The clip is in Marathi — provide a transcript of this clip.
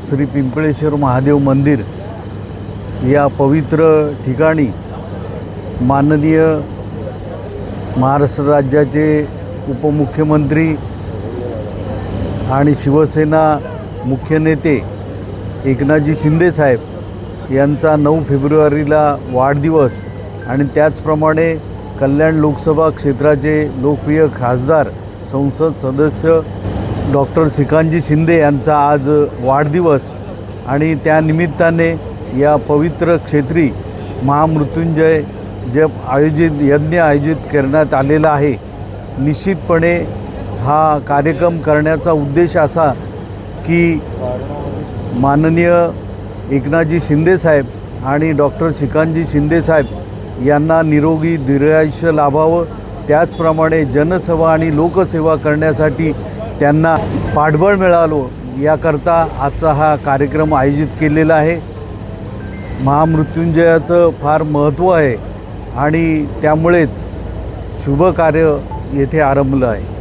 श्री पिंपळेश्वर महादेव मंदिर या पवित्र ठिकाणी माननीय महाराष्ट्र राज्याचे उपमुख्यमंत्री आणि शिवसेना मुख्य नेते एकनाथजी शिंदेसाहेब यांचा नऊ फेब्रुवारीला वाढदिवस आणि त्याचप्रमाणे कल्याण लोकसभा क्षेत्राचे लोकप्रिय खासदार संसद सदस्य डॉक्टर श्रीकांतजी शिंदे यांचा आज वाढदिवस आणि त्यानिमित्ताने या पवित्र क्षेत्री महामृत्युंजय जप आयोजित यज्ञ आयोजित करण्यात आलेला आहे. निश्चितपणे हा कार्यक्रम करण्याचा उद्देश असा की माननीय एकनाथजी शिंदेसाहेब आणि डॉक्टर श्रीकांतजी शिंदेसाहेब यांना निरोगी दीर्घायुष्य लाभावं. त्याचप्रमाणे जनसेवा आणि लोकसेवा करण्यासाठी त्यांना पाठबळ मिळालं. याकरता आजचा हा कार्यक्रम आयोजित केलेला आहे. महामृत्युंजयाचं फार महत्त्व आहे आणि त्यामुळेच शुभ कार्य येथे आरंभलं आहे.